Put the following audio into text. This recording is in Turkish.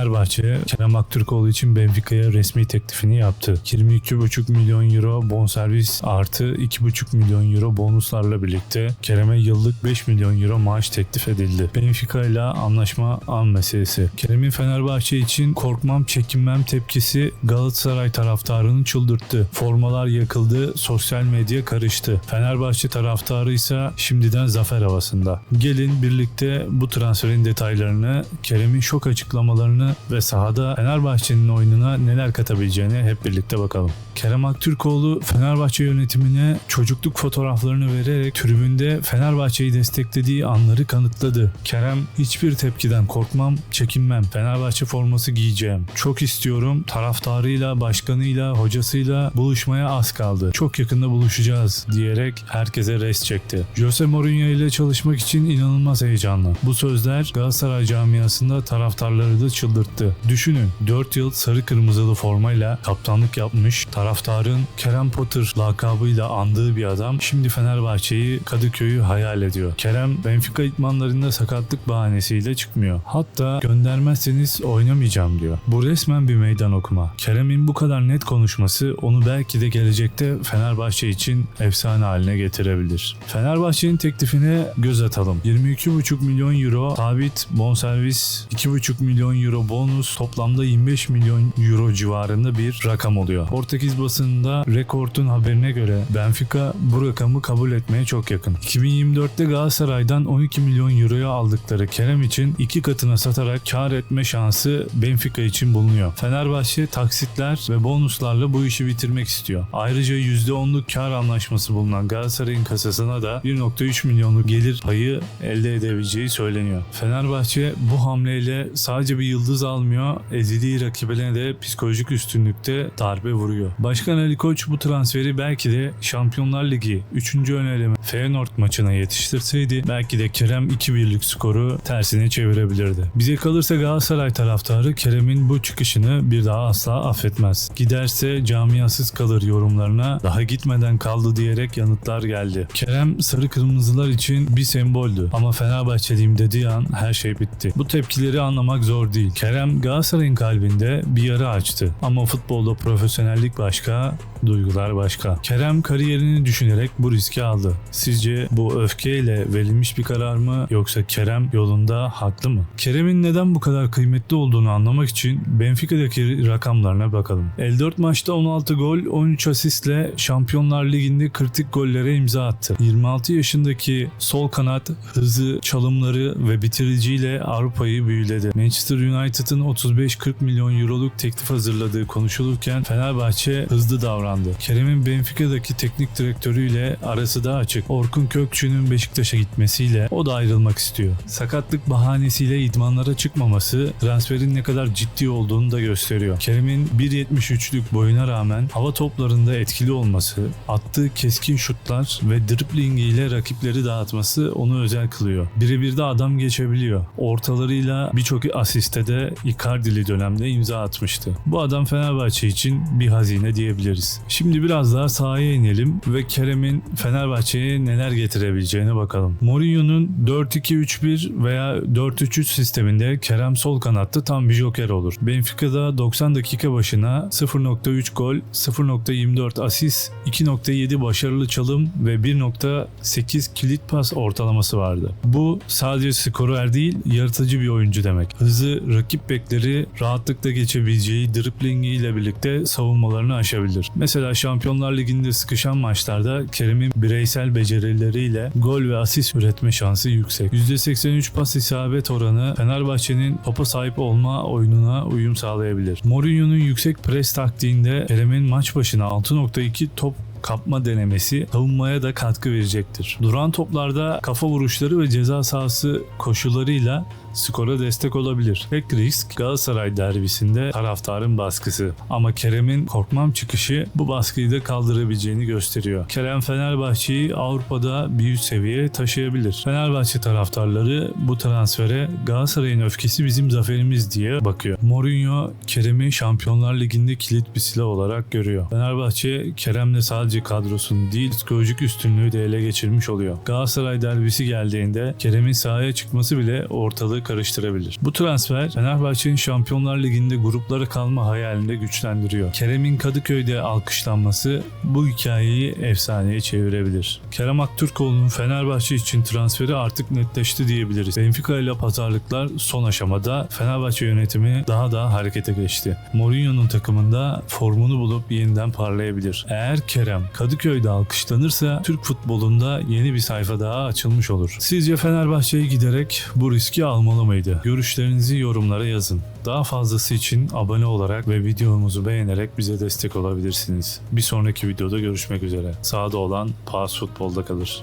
Fenerbahçe Kerem Aktürkoğlu için Benfica'ya resmi teklifini yaptı. 22,5 milyon euro bonservis artı 2,5 milyon euro bonuslarla birlikte Kerem'e yıllık 5 milyon euro maaş teklif edildi. Benfica ile anlaşma an meselesi. Kerem'in Fenerbahçe için korkmam çekinmem tepkisi Galatasaray taraftarını çıldırttı. Formalar yakıldı, sosyal medya karıştı. Fenerbahçe taraftarı ise şimdiden zafer havasında. Gelin birlikte bu transferin detaylarını, Kerem'in şok açıklamalarını ve sahada Fenerbahçe'nin oyununa neler katabileceğini hep birlikte bakalım. Kerem Aktürkoğlu Fenerbahçe yönetimine çocukluk fotoğraflarını vererek tribünde Fenerbahçe'yi desteklediği anları kanıtladı. Kerem hiçbir tepkiden korkmam, çekinmem. Fenerbahçe forması giyeceğim. Çok istiyorum. Taraftarıyla, başkanıyla, hocasıyla buluşmaya az kaldı. Çok yakında buluşacağız diyerek herkese res çekti. Jose Mourinho ile çalışmak için inanılmaz heyecanlı. Bu sözler Galatasaray camiasında taraftarları da çıldırttı. Düşünün 4 yıl sarı kırmızılı formayla kaptanlık yapmış, taraftarın Kerem Potter lakabıyla andığı bir adam şimdi Fenerbahçe'yi Kadıköy'ü hayal ediyor. Kerem Benfica idmanlarında sakatlık bahanesiyle çıkmıyor. Hatta göndermezseniz oynamayacağım diyor. Bu resmen bir meydan okuma. Kerem'in bu kadar net konuşması onu belki de gelecekte Fenerbahçe için efsane haline getirebilir. Fenerbahçe'nin teklifine göz atalım. 22,5 milyon euro sabit bonservis, 2,5 milyon euro bonus toplamda 25 milyon euro civarında bir rakam oluyor. Portekiz basınında Rekord'un haberine göre Benfica bu rakamı kabul etmeye çok yakın. 2024'te Galatasaray'dan 12 milyon euroya aldıkları Kerem için iki katına satarak kar etme şansı Benfica için bulunuyor. Fenerbahçe taksitler ve bonuslarla bu işi bitirmek istiyor. Ayrıca %10'luk kar anlaşması bulunan Galatasaray'ın kasasına da 1.3 milyonluk gelir payı elde edebileceği söyleniyor. Fenerbahçe bu hamleyle sadece bir yıldız almıyor, ezildiği rakibine de psikolojik üstünlükte darbe vuruyor. Başkan Ali Koç bu transferi belki de Şampiyonlar Ligi 3. ön eleme Feyenoord maçına yetiştirseydi belki de Kerem 2-1'lik skoru tersine çevirebilirdi. Bize kalırsa Galatasaray taraftarı Kerem'in bu çıkışını bir daha asla affetmez. Giderse camiasız kalır yorumlarına daha gitmeden kaldı diyerek yanıtlar geldi. Kerem sarı kırmızılar için bir semboldü ama Fenerbahçeliyim dediği an her şey bitti. Bu tepkileri anlamak zor değil. Kerem Galatasaray'ın kalbinde bir yara açtı ama futbolda profesyonellik başka, duygular başka. Kerem kariyerini düşünerek bu riski aldı. Sizce bu öfkeyle verilmiş bir karar mı yoksa Kerem yolunda haklı mı? Kerem'in neden bu kadar kıymetli olduğunu anlamak için Benfica'daki rakamlarına bakalım. 54 maçta 16 gol, 13 asistle Şampiyonlar Ligi'nde kritik gollere imza attı. 26 yaşındaki sol kanat hızı, çalımları ve bitiriciyle Avrupa'yı büyüledi. Manchester United'ın 35-40 milyon euroluk teklif hazırladığı konuşulurken Fenerbahçe hızlı davrandı. Kerem'in Benfica'daki teknik direktörüyle arası da açık. Orkun Kökçü'nün Beşiktaş'a gitmesiyle o da ayrılmak istiyor. Sakatlık bahanesiyle idmanlara çıkmaması transferin ne kadar ciddi olduğunu da gösteriyor. Kerem'in 1.73'lük boyuna rağmen hava toplarında etkili olması, attığı keskin şutlar ve driblingiyle rakipleri dağıtması onu özel kılıyor. Birebir de adam geçebiliyor. Ortalarıyla birçok asiste de Icardi'li dönemde imza atmıştı. Bu adam Fenerbahçe için bir hazine diyebiliriz. Şimdi biraz daha sahaya inelim ve Kerem'in Fenerbahçe'ye neler getirebileceğine bakalım. Mourinho'nun 4-2-3-1 veya 4-3-3 sisteminde Kerem sol kanatta tam bir joker olur. Benfica'da 90 dakika başına 0.3 gol, 0.24 asist, 2.7 başarılı çalım ve 1.8 kilit pas ortalaması vardı. Bu sadece skorer değil, yaratıcı bir oyuncu demek. Hızı rakip bekleri rahatlıkla geçebileceği driblingiyle birlikte savunmalarını aşabilir. Mesela Şampiyonlar Ligi'nde sıkışan maçlarda Kerem'in bireysel becerileriyle gol ve asist üretme şansı yüksek. %83 pas isabet oranı Fenerbahçe'nin topa sahip olma oyununa uyum sağlayabilir. Mourinho'nun yüksek pres taktiğinde Kerem'in maç başına 6.2 top kapma denemesi savunmaya da katkı verecektir. Duran toplarda kafa vuruşları ve ceza sahası koşularıyla skora destek olabilir. Tek risk Galatasaray derbisinde taraftarın baskısı. Ama Kerem'in korkmam çıkışı bu baskıyı da kaldırabileceğini gösteriyor. Kerem Fenerbahçe'yi Avrupa'da bir üst seviyeye taşıyabilir. Fenerbahçe taraftarları bu transfere Galatasaray'ın öfkesi bizim zaferimiz diye bakıyor. Mourinho Kerem'i Şampiyonlar Ligi'nde kilit bir silah olarak görüyor. Fenerbahçe Kerem'le sadece kadrosunu değil psikolojik üstünlüğü de ele geçirmiş oluyor. Galatasaray derbisi geldiğinde Kerem'in sahaya çıkması bile ortalığı karıştırabilir. Bu transfer Fenerbahçe'nin Şampiyonlar Ligi'nde gruplara kalma hayalini de güçlendiriyor. Kerem'in Kadıköy'de alkışlanması bu hikayeyi efsaneye çevirebilir. Kerem Aktürkoğlu'nun Fenerbahçe için transferi artık netleşti diyebiliriz. Benfica ile pazarlıklar son aşamada Fenerbahçe yönetimi daha da harekete geçti. Mourinho'nun takımında formunu bulup yeniden parlayabilir. Eğer Kerem Kadıköy'de alkışlanırsa Türk futbolunda yeni bir sayfa daha açılmış olur. Sizce Fenerbahçe'ye giderek bu riski almalı mıydı? Görüşlerinizi yorumlara yazın. Daha fazlası için abone olarak ve videomuzu beğenerek bize destek olabilirsiniz. Bir sonraki videoda görüşmek üzere. Sağda olan Paz Futbol'da kalır.